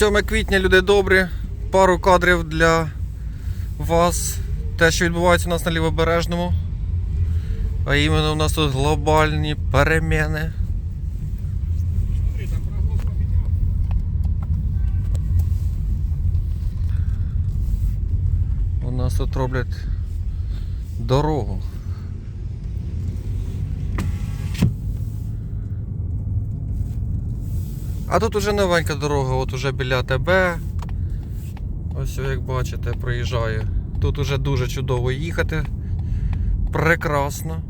7 квітня, люди добрі. Пару кадрів для вас. Те, що відбувається у нас на лівобережному. А іменно у нас тут глобальні поменял. У нас тут роблять дорогу. А тут уже новенька дорога, от уже біля тебе. Ось як бачите, проїжджаю. Тут уже дуже чудово їхати. Прекрасно.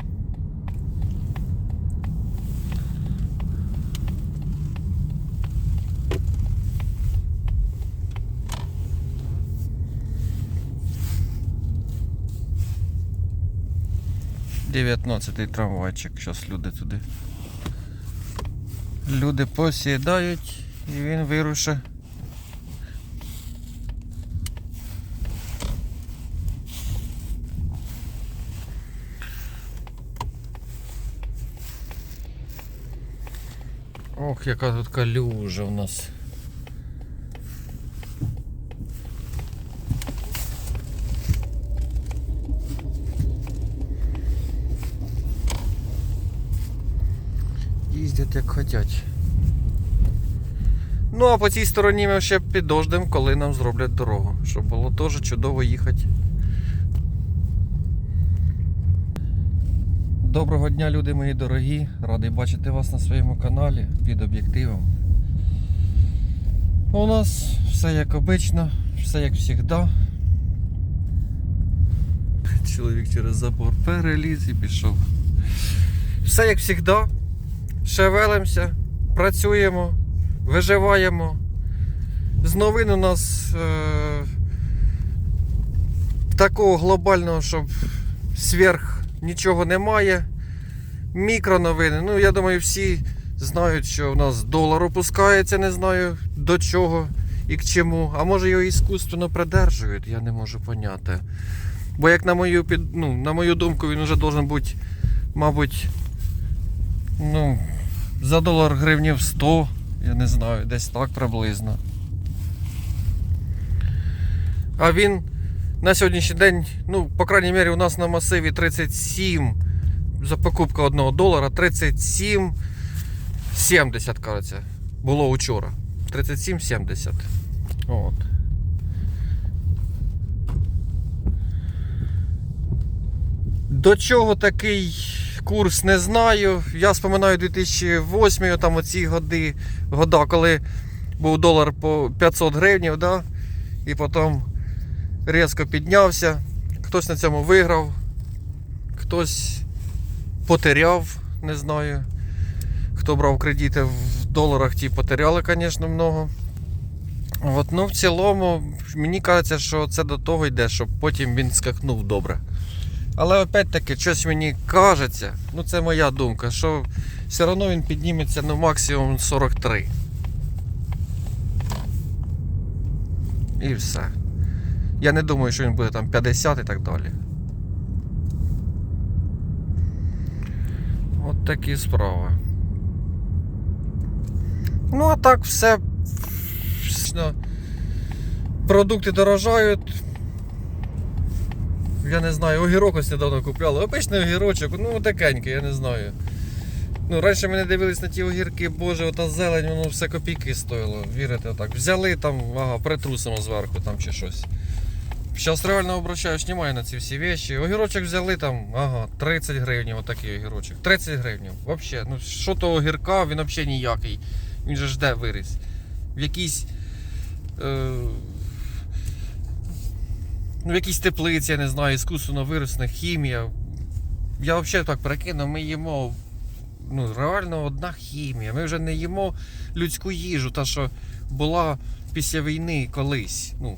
Дев'ятнадцятий трамвайчик. Зараз люди туди. Люди посідають і він вирушить. Ох, яка тут калюжа у нас. Їздять як хочуть. Ну а по цій стороні ми ще підождемо, коли нам зроблять дорогу, щоб було теж чудово їхати. Доброго дня, люди мої дорогі. Радий бачити вас на своєму каналі під об'єктивом. У нас все як обично, все як завжди. Чоловік через забор переліз і пішов. Все як завжди. Шевелимося, працюємо, виживаємо. З новин у нас е, такого глобального, щоб сверх нічого немає. Мікроновини. Ну, я думаю, всі знають, що у нас долар опускається, не знаю до чого і к чому. А може його іскусственно придержують, я не можу поняти. Бо як на мою, під, ну, на мою думку, він вже должен бути, мабуть, ну, за долар гривнів 100, я не знаю, десь так приблизно. А він на сьогоднішній день, ну, по крайній мірі, у нас на масиві 37 за покупка 1 долара 37 70, кажеться. Було учора. 37,70. От. До чого такий курс не знаю. Я споминаю 2008 там оці годи, года, коли був долар по 500 гривень, да? і потім різко піднявся. Хтось на цьому виграв, хтось потеряв, не знаю. Хто брав кредити в доларах, ті потеряли, звісно, много. От, ну, в цілому, мені кажеться, що це до того йде, щоб потім він скакнув добре. Але опять-таки, щось мені кажеться, ну це моя думка, що все одно він підніметься ну, максимум 43. І все. Я не думаю, що він буде там 50 і так далі. От такі справи. Ну, а так все. Продукти дорожають. Я не знаю, огірок ось недавно купляли. Обичний огірочок, ну такенький, я не знаю. Ну, раніше ми не дивились на ті огірки, боже, ота зелень, воно все копійки стоїло. Вірите так. Взяли там, ага, притрусимо зверху там чи щось. Зараз реально обращаюсь, немає на ці всі вещі. Огірочок взяли там, ага, 30 гривень, отакий огірочок. 30 гривень. Вообще, ну що то огірка, він взагалі ніякий. Він же ж де виріс. В якійсь. Е, ну, в якійсь теплиці, я не знаю, іскусственно виросна хімія. Я взагалі так прикинув, ми їмо ну, реально одна хімія. Ми вже не їмо людську їжу, та що була після війни колись. Ну,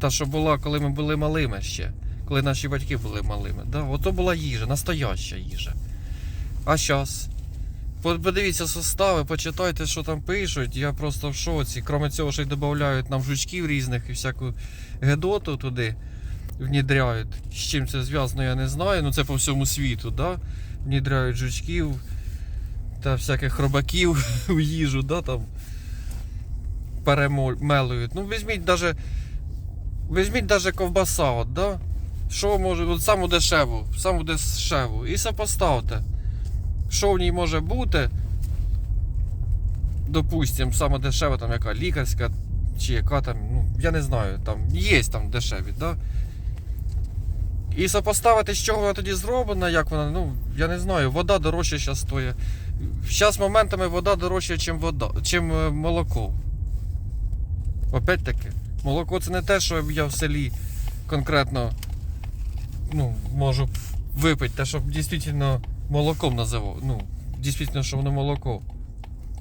та, що була, коли ми були малими ще. Коли наші батьки були малими. Да? Ото була їжа, настояща їжа. А зараз. Подивіться состави, почитайте, що там пишуть. Я просто в шоці. Крім цього, що й додають нам жучків різних і всяку гедоту туди внідряють. З чим це зв'язано, я не знаю. Ну це по всьому світу, да? Внідряють жучків та всяких хробаків у їжу, да, там. перемелують. Ну, візьміть даже, візьміть даже ковбаса, от, да? Що може, от саму дешеву, саму дешеву. І сопоставте. Що в ній може бути? Допустим, саме дешева, там яка лікарська, чи яка там, ну, я не знаю, там є там дешеві, да? І сопоставити, з чого вона тоді зроблена, як вона, ну, я не знаю, вода дорожча зараз стоїть. Зараз моментами вода дорожча, ніж вода, чим е, молоко. Опять таки, молоко це не те, що я в селі конкретно ну, можу випити, те, щоб дійсно молоком називав. Ну, дійсно, що воно молоко.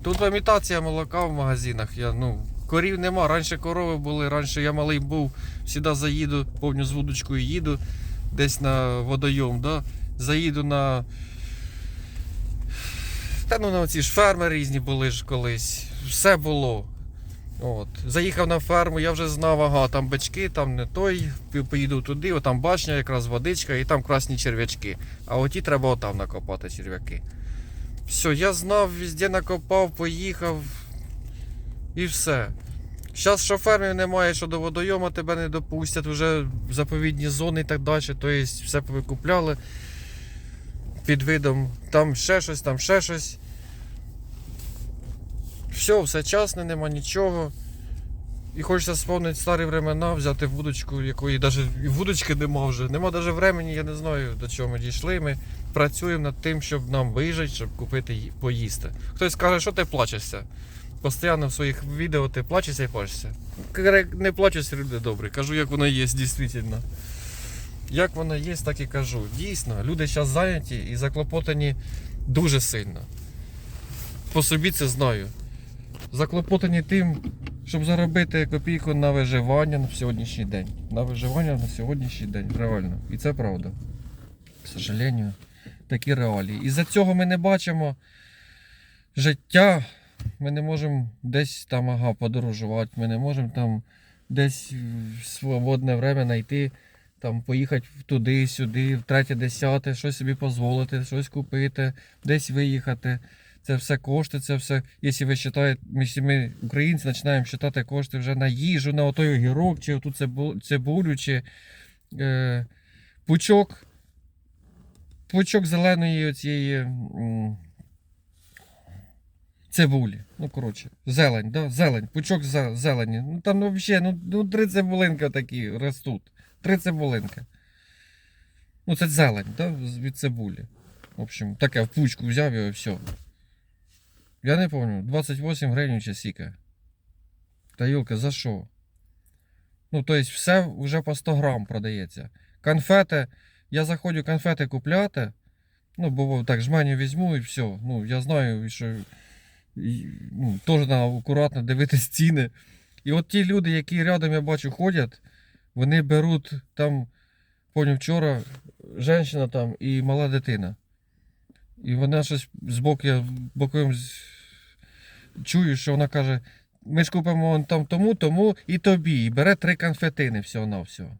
Тут імітація молока в магазинах. Я, ну, корів нема. Раніше корови були, раніше я малий був, завжди заїду, повню з вудочкою їду десь на водойом, да? заїду на. Та ну на ці ж ферми різні були ж колись. Все було. От. Заїхав на ферму, я вже знав, ага, там бички, там не той, поїду туди, там башня, якраз водичка, і там красні черв'ячки. А оті треба отам накопати черв'яки. Все, я знав, везде накопав, поїхав. І все. Зараз що фермів немає, що до водойома тебе не допустять, вже заповідні зони і так далі. Тобто все повикупляли під видом там ще щось, там ще щось. Все, все часне, нема нічого. І хочеться сповнити старі времена, взяти вудочку, якої навіть і вудочки нема вже. Нема навіть времени, я не знаю до чого ми дійшли. Ми працюємо над тим, щоб нам вижити, щоб купити поїсти. Хтось каже, що ти плачешся? Постійно в своїх відео ти плачешся і плачешся. Не плачуся, люди добрі. Кажу, як воно є, дійсно. Як воно є, так і кажу. Дійсно, люди зараз зайняті і заклопотані дуже сильно. По собі це знаю. Заклопотані тим, щоб заробити копійку на виживання на сьогоднішній день. На виживання на сьогоднішній день, реально. І це правда. К сожалению, такі реалії. І за цього ми не бачимо життя. Ми не можемо десь там ага, подорожувати, ми не можемо там десь в свободне время знайти, там поїхати туди, сюди, в третє, десяте, щось собі дозволити, щось купити, десь виїхати. Це все кошти, це все. Якщо ви вважаєте, ми, українці, починаємо вважати кошти вже на їжу, на отой огірок, чи оту цибу- цибулю, чи е, пучок, пучок зеленої оцієї. Цибулі. Ну, коротше, зелень, да? зелень, пучок зелені. Ну там ну, взагалі, ну, ну три цибулинки такі ростуть. Три цибулинки. Ну, це зелень, да? від цибулі. В общем, таке в пучку взяв і все. Я не пам'ятаю, 28 гривень чи сіка. Та Юлка, за що? Ну, тобто, все вже по 100 грам продається. Конфети, я заходжу конфети купляти. Ну, бо так жменю візьму і все. Ну, я знаю, що ну, теж треба акуратно дивитись ціни. І от ті люди, які рядом я бачу ходять, вони беруть там, поняв вчора, жінка там і мала дитина. І вона щось збоку, я боковим з- чую, що вона каже: ми ж купимо там тому, тому і тобі. І бере три конфетини всього на всього.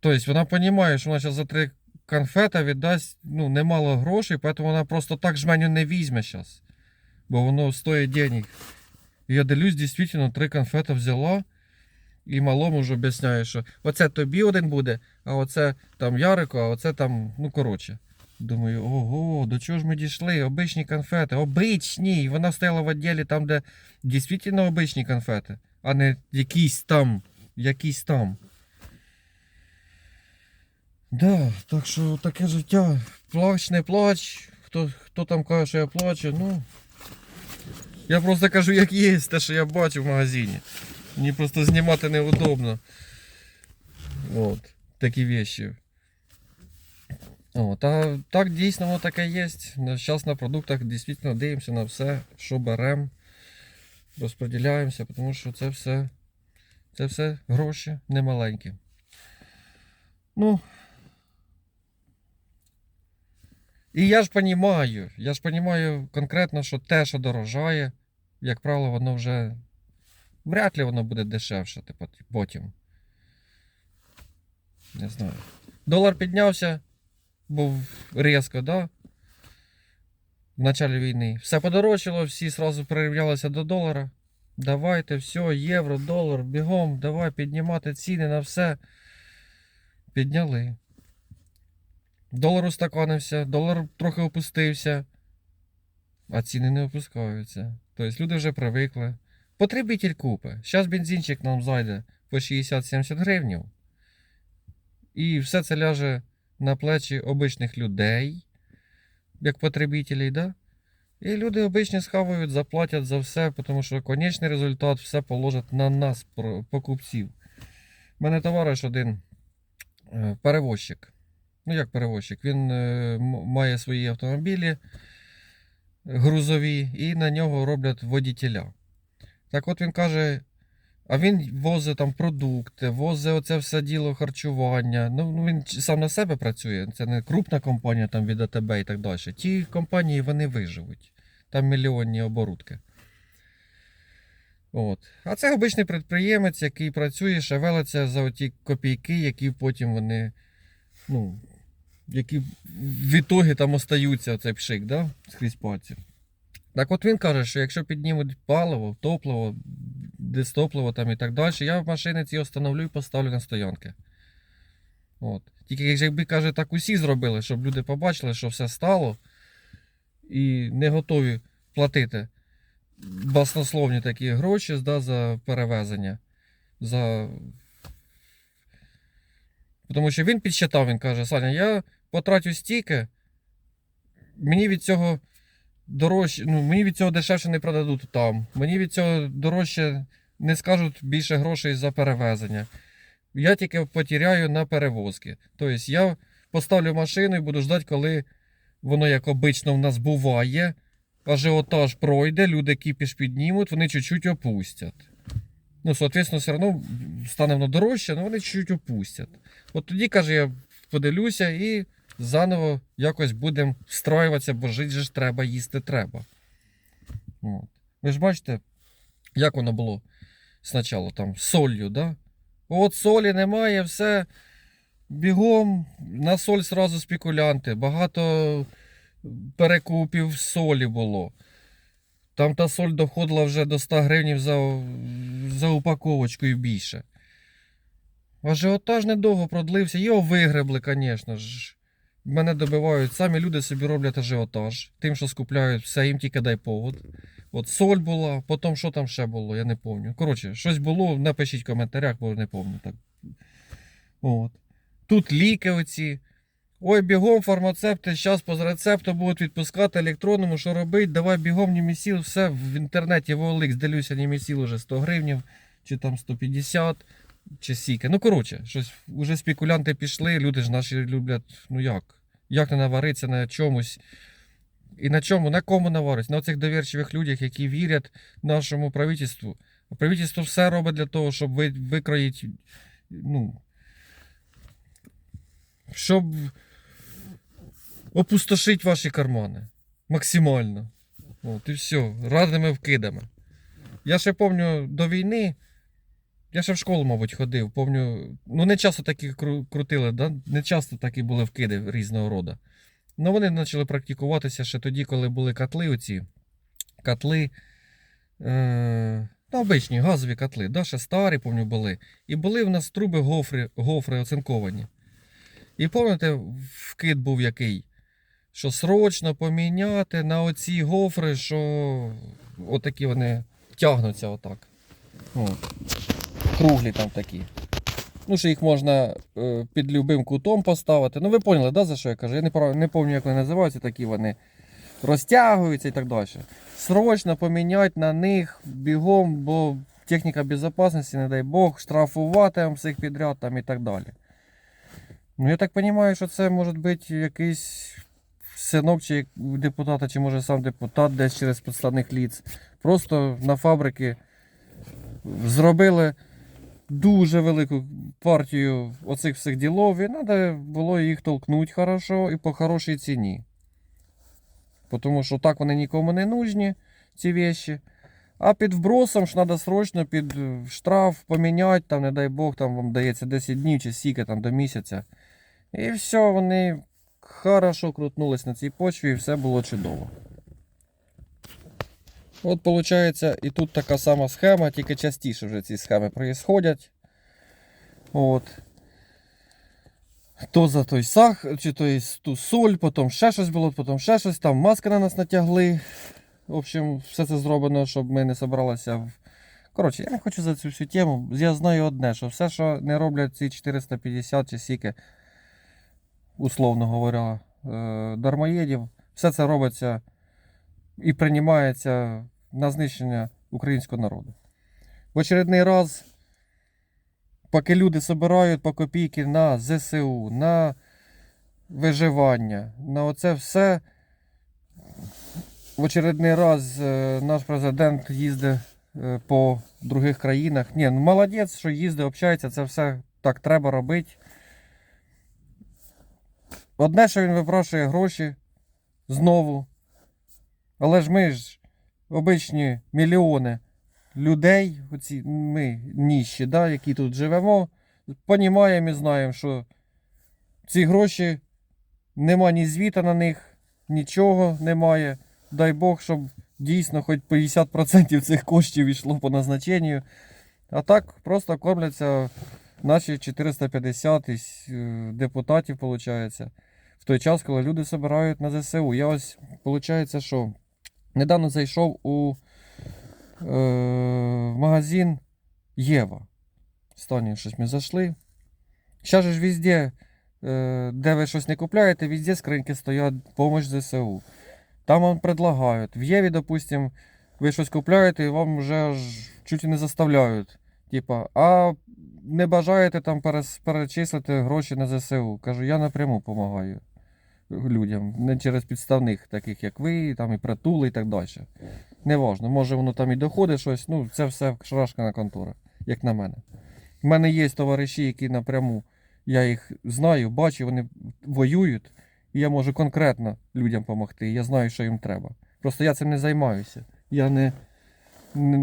Тобто вона розуміє, що вона зараз за три конфета віддасть ну, немало грошей, тому вона просто так жменю не візьме зараз. Бо воно стоїть денег. Я дивлюсь, дійсно, три конфета взяла. І малому вже об'ясняю, що оце тобі один буде, а оце там Ярику, а оце там, ну коротше. Думаю, ого, до чого ж ми дійшли? Обичні конфети, обичні. І вона стояла в відділі там, де дійсно обичні конфети, а не якісь там, якісь там. Да, так що таке життя. Плач, не плач. Хто, хто там каже, що я плачу, ну. Я просто кажу, як є, те, що я бачу в магазині. Мені просто знімати неудобно. От, такі вещи. О, та, так дійсно воно таке є. Зараз на продуктах дійсно дивимося на все, що беремо, розподіляємося, тому що це все, це все гроші немаленькі. Ну. І я ж розумію, я ж розумію конкретно, що те, що дорожає, як правило, воно вже вряд ли воно буде дешевше типу, потім. Не знаю. Долар піднявся, був різко, да? в началі війни. Все подорожчало, всі одразу прирівнялися до долара. Давайте, все, євро, долар, бігом, давай піднімати ціни на все. Підняли. Долар устаканився, долар трохи опустився, а ціни не опускаються. Тобто люди вже привикли. Потребитель купи. Зараз бензинчик нам зайде по 60-70 гривнів. І все це ляже на плечі обичних людей, як потребителей, да? І люди обичні схавають, заплатять за все, тому що конечний результат все положить на нас, покупців. У мене товариш один е, перевозчик. Ну, як перевозчик? Він е, має свої автомобілі грузові, і на нього роблять водітеля. Так от він каже, а він возить там продукти, возить оце все діло харчування. Ну, ну він сам на себе працює. Це не крупна компанія там від АТБ і так далі. Ті компанії вони виживуть. Там мільйонні оборудки. От. А це обичний підприємець, який працює, шевелиться за оті копійки, які потім вони. Ну, які в ітогі там остаються оцей пшик, да? скрізь пальців. Так от він каже, що якщо піднімуть паливо, топливо, дистопливо там і так далі, я машини ці остановлю і поставлю на стоянки. От. Тільки якби каже, так усі зробили, щоб люди побачили, що все стало, і не готові платити баснословні такі гроші да, за перевезення. За... Тому що він підсчитав, він каже, Саня, я потратю стільки, мені від цього дорожче, ну, мені від цього дешевше не продадуть там. Мені від цього дорожче не скажуть більше грошей за перевезення. Я тільки потеряю на перевозки. Тобто я поставлю машину і буду ждати, коли воно, як обично в нас буває, ажіотаж пройде, люди кіпіш піднімуть, вони чуть-чуть опустять. Ну, соответственно, все одно стане воно дорожче, але вони чуть-чуть опустять. От тоді, каже, я подивлюся і заново якось будемо встраюватися, бо жити ж треба, їсти треба. От. Ви ж бачите, як воно було спочатку там солью, да? От солі немає, все. Бігом на соль сразу спекулянти. Багато перекупів солі було. Там та соль доходила вже до 100 гривень за, за упаковочку і більше. Ажіотаж недовго продлився, його вигребли, звісно ж. Мене добивають, самі люди собі роблять ажіотаж. Тим, що скупляють, все їм тільки дай повод. От соль була, потім що там ще було, я не пам'ятаю. Коротше, щось було, напишіть в коментарях, бо не пам'ятаю. От. Тут ліки оці. Ой, бігом фармацепти, зараз по рецепту будуть відпускати електронному, що робить, давай бігом німісіл, все в інтернеті в OLX дивлюся, німісіл уже 100 гривнів, чи там 150, чи сіки. Ну, коротше, щось вже спекулянти пішли, люди ж наші люблять, ну як? Як не наваритися на чомусь. І на чому, на кому навариться? На цих довірчивих людях, які вірять нашому правительству. А правительство все робить для того, щоб ви, викроїти, ну, щоб опустошити ваші кармани. Максимально. От і все. Радними вкидами. Я ще пам'ятаю до війни. Я ще в школу, мабуть, ходив. Помню, ну не часто такі кру- крутили, да? не часто такі були вкиди різного роду. Ну вони почали практикуватися ще тоді, коли були котли оці. Котли. Е- ну, обичні газові котли, да? ще старі, помню, були. І були в нас труби гофри, гофри оцинковані. І пам'ятаєте, вкид був який? Що срочно поміняти на оці гофри, що отакі вони тягнуться отак. О, круглі там такі. Ну, що їх можна е, під любим кутом поставити. Ну, ви поняли, да, за що я кажу? Я не, не пам'ятаю, як вони називаються, такі вони розтягуються і так далі. Срочно поміняти на них бігом, бо техніка безпечності, не дай Бог, штрафувати всіх підряд там і так далі. Ну, я так розумію, що це може бути якийсь синок чи депутата, чи може сам депутат десь через підставних ліц. Просто на фабрики зробили дуже велику партію оцих всіх ділов, і треба було їх толкнути хорошо і по хорошій ціні. Тому що так вони нікому не нужні, ці вещи. А під вбросом ж треба срочно під е, штраф поміняти, там, не дай Бог, там вам дається 10 днів чи стільки там до місяця. І все, вони хорошо крутнулись на цій почві і все було чудово. От виходить, і тут така сама схема, тільки частіше вже ці схеми проїсходять. От. То за той сах, чи той ту соль, потім ще щось було, потім ще щось, там маски на нас натягли. В общем, все це зроблено, щоб ми не собралися в. Коротше, я не хочу за цю всю тему. Я знаю одне, що все, що не роблять ці 450 чи сіки, условно говоря, е, дармоєдів, все це робиться і приймається на знищення українського народу. В очередний раз, поки люди збирають по копійки на ЗСУ, на виживання, на оце все. В очередний раз е, наш президент їздить е, по других країнах. Ні, ну молодець, що їздить, общається, це все так треба робити. Одне, що він випрошує гроші знову. Але ж ми ж обичні мільйони людей, оці ми ніщі, да, які тут живемо, понімаємо і знаємо, що ці гроші нема ні звіта на них, нічого немає. Дай Бог, щоб дійсно хоч 50% цих коштів йшло по назначенню. А так просто кормляться наші 450 е, депутатів, виходить. В той час, коли люди збирають на ЗСУ. Я ось, виходить, що недавно зайшов у е, магазин Єва. Останнє щось ми зайшли. Зараз ж везде, е, де ви щось не купляєте, везде скриньки стоять помощь ЗСУ. Там вам предлагають. В Єві, допустим, ви щось купляєте і вам вже аж чуть не заставляють. Типа, а не бажаєте там перечислити гроші на ЗСУ. Кажу, я напряму допомагаю людям, не через підставних, таких як ви, там і притули і так далі. Неважно, може воно там і доходить щось, ну це все шарашкана контора, як на мене. У мене є товариші, які напряму, я їх знаю, бачу, вони воюють, і я можу конкретно людям допомогти. Я знаю, що їм треба. Просто я цим не займаюся. Я не, не,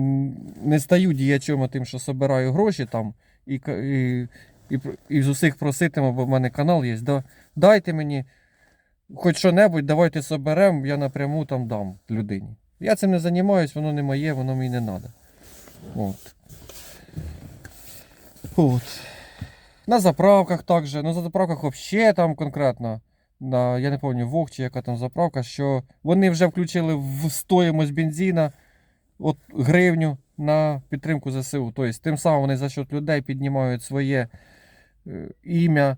не стаю діячом тим, що собираю гроші там і, і, і, і з усіх проситиму, бо в мене канал є. Да, дайте мені хоч що-небудь, давайте соберемо, я напряму там дам людині. Я цим не займаюсь, воно не моє, воно мені не треба. От. От. На заправках також. На заправках взагалі там конкретно. На, я не пам'ятаю, Вог чи яка там заправка, що вони вже включили в стоїмость бензина от, гривню на підтримку ЗСУ. Тобто, тим самим вони за счет людей піднімають своє е, ім'я.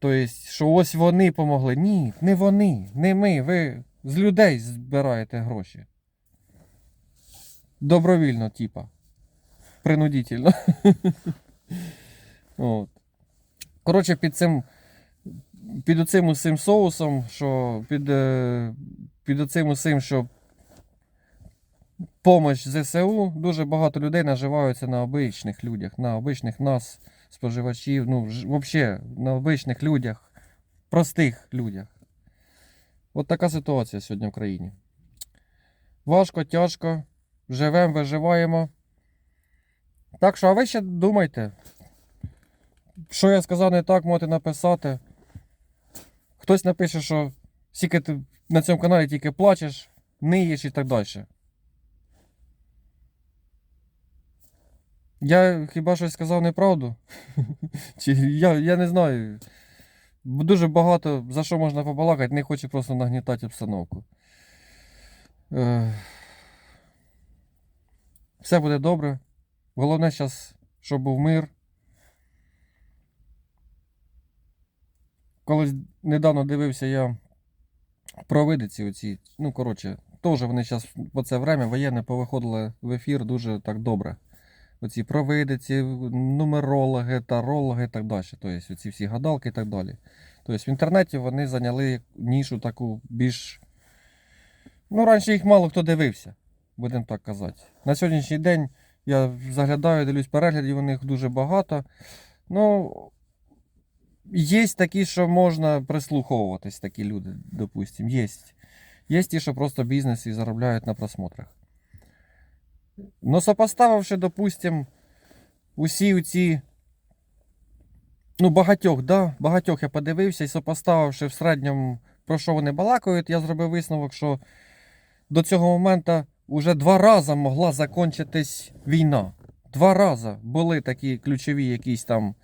Тобто, що ось вони помогли. Ні, не вони, не ми. Ви з людей збираєте гроші. Добровільно, типа. Принудительно. От. Коротше, під цим. Під оцим усім соусом, що під, е, під оцим усім, що помощь ЗСУ, дуже багато людей наживаються на обичних людях, на обичних нас, споживачів, ну, взагалі, на обичних людях, простих людях. От така ситуація сьогодні в країні. Важко, тяжко, живемо, виживаємо. Так що, а ви ще думайте. Що я сказав не так, можете написати. Хтось напише, що скільки ти на цьому каналі тільки плачеш, ниєш і так далі. Я хіба щось сказав неправду? Чи я, я не знаю. Дуже багато за що можна побалакати, не хочу просто нагнітати обстановку. Е, Все буде добре. Головне зараз, щоб був мир. Колись недавно дивився я провидиці оці. Ну, коротше, теж вони зараз по це время воєнне повиходили в ефір дуже так добре. Оці провидиці, нумерологи, тарологи і так далі. Тобто оці всі гадалки і так далі. Тобто в інтернеті вони зайняли нішу таку більш. Ну, раніше їх мало хто дивився, будемо так казати. На сьогоднішній день я заглядаю, дивлюсь переглядів, у них дуже багато. Ну, є такі, що можна прислуховуватись, такі люди, допустим. Є. Є ті, що просто бізнес і заробляють на просмотрах. Но сопоставивши, допустим, усі ці. Ну, багатьох, да, багатьох я подивився і сопоставивши в середньому, про що вони балакають, я зробив висновок, що до цього моменту уже два рази могла закінчитись війна. Два рази були такі ключові якісь там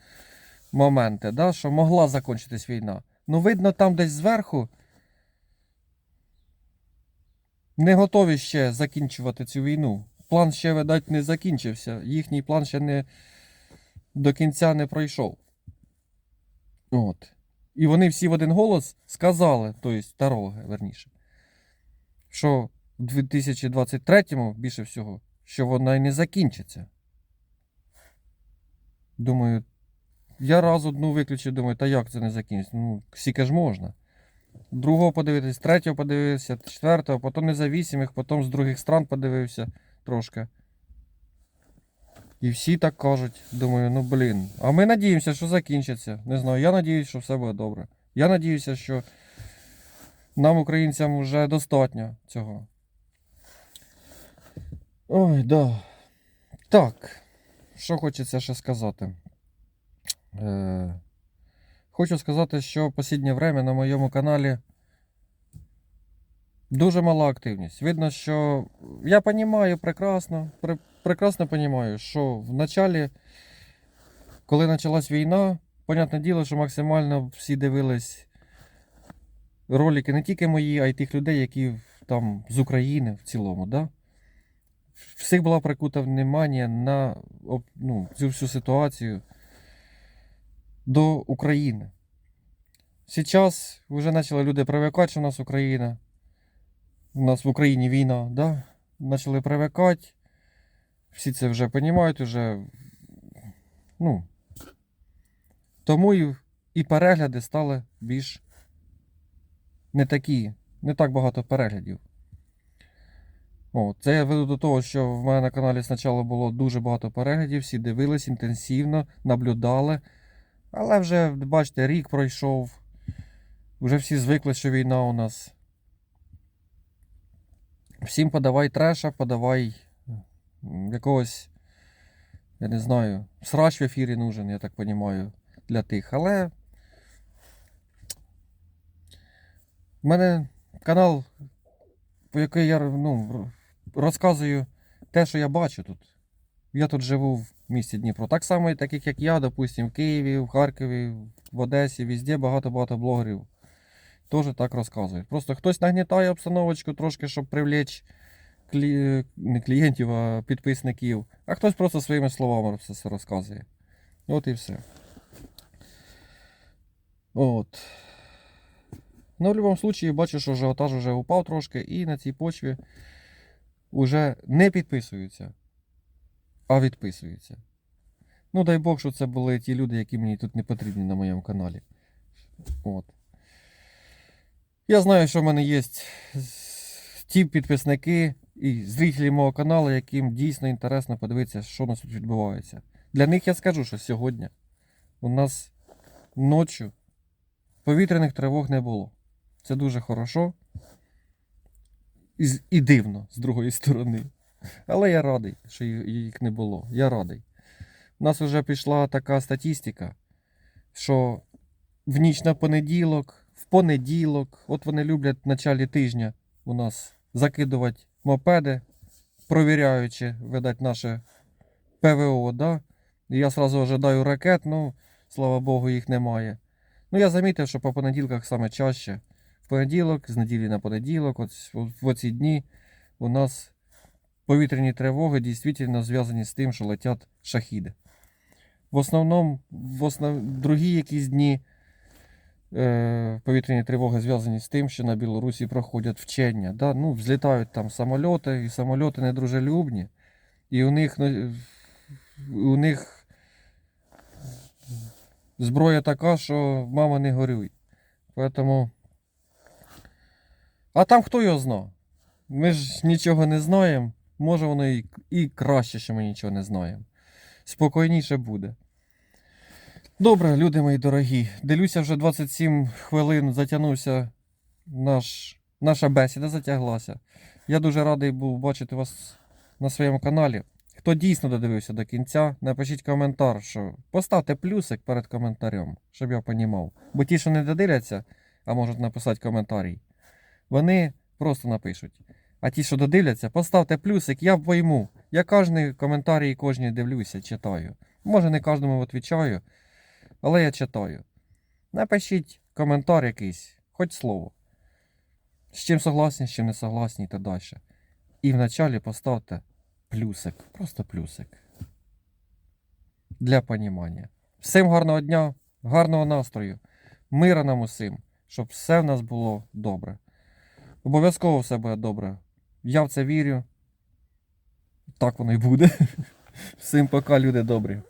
моменти, да, що могла закінчитись війна. Ну, видно, там десь зверху не готові ще закінчувати цю війну. План ще, видать, не закінчився. Їхній план ще не до кінця не пройшов. От. І вони всі в один голос сказали, тобто тарологи, верніше, що в 2023-му більше всього, що вона і не закінчиться. Думаю, я раз одну виключив, думаю, та як це не закінчиться? Ну, скільки ж можна. Другого подивитись, третього подивився, четвертого, потім независимих, потім з других стран подивився трошки. І всі так кажуть. Думаю, ну блін. А ми надіємося, що закінчиться. Не знаю, я надіюся, що все буде добре. Я надіюся, що нам, українцям, вже достатньо цього. Ой, да. Так. Що хочеться ще сказати? Е, хочу сказати, що в останнє время на моєму каналі дуже мала активність. Видно, що я розумію прекрасно, пре- прекрасно розумію, що в началі, коли почалась війна, понятне діло, що максимально всі дивились ролики не тільки мої, а й тих людей, які там з України в цілому. Да? Всіх була прикута внимання на ну, цю всю ситуацію до України. Сейчас вже почали люди привикати, що у нас Україна. У нас в Україні війна, да? Почали привикати. Всі це вже розуміють, вже. Ну. Тому і, і перегляди стали більш не такі, не так багато переглядів. О, це я веду до того, що в мене на каналі спочатку було дуже багато переглядів, всі дивились інтенсивно, наблюдали. Але вже, бачите, рік пройшов. Вже всі звикли, що війна у нас. Всім подавай треша, подавай якогось, я не знаю, срач в ефірі нужен, я так розумію, для тих. Але в мене канал, по який я ну, розказую те, що я бачу тут. Я тут живу в місті Дніпро. Так само, таких як я, допустим, в Києві, в Харкові, в Одесі, везде багато-багато блогерів. Теж так розказують. Просто хтось нагнітає обстановочку трошки, щоб привлечь клі... не клієнтів, а підписників, а хтось просто своїми словами все це розказує. От і все. От. Ну, в будь-якому випадку, бачу, що ажіотаж вже упав трошки, і на цій почві вже не підписуються, а відписуються. Ну, дай Бог, що це були ті люди, які мені тут не потрібні на моєму каналі. От. Я знаю, що в мене є ті підписники і зрителі мого каналу, яким дійсно інтересно подивитися, що у нас тут відбувається. Для них я скажу, що сьогодні у нас ночі повітряних тривог не було. Це дуже хорошо і, і дивно з другої сторони. Але я радий, що їх не було. Я радий. У нас вже пішла така статистика, що в ніч на понеділок, в понеділок, от вони люблять в началі тижня у нас закидувати мопеди, провіряючи, видать, наше ПВО, да? І я сразу ожидаю ракет, ну, слава Богу, їх немає. Ну, я замітив, що по понеділках саме чаще. В понеділок, з неділі на понеділок, от в оці дні у нас повітряні тривоги дійсно зв'язані з тим, що летять шахіди. В основному, в основ... другі якісь дні. Повітряні тривоги зв'язані з тим, що на Білорусі проходять вчення. Да? Ну, взлітають там самольоти, і самольоти недружелюбні. І у них, у них зброя така, що мама не горюй. Поэтому... А там хто його зна? Ми ж нічого не знаємо. Може воно і, і краще, що ми нічого не знаємо. Спокійніше буде. Добре, люди мої дорогі. Дивлюся, вже 27 хвилин затягнувся наш, наша бесіда затяглася. Я дуже радий був бачити вас на своєму каналі. Хто дійсно додивився до кінця, напишіть коментар, що поставте плюсик перед коментарем, щоб я понімав. Бо ті, що не додивляться, а можуть написати коментарі, вони просто напишуть. А ті, що додивляться, поставте плюсик, я пойму. Я кожний коментар і кожний дивлюся, читаю. Може, не кожному відповідаю, але я читаю. Напишіть коментар якийсь, хоч слово. З чим согласні, з чим не согласні і так далі. І вначалі поставте плюсик. Просто плюсик. Для понімання. Всім гарного дня, гарного настрою, мира нам усім, щоб все в нас було добре. Обов'язково все буде добре. Я в це вірю. Так воно і буде. Всім пока, люди добрі.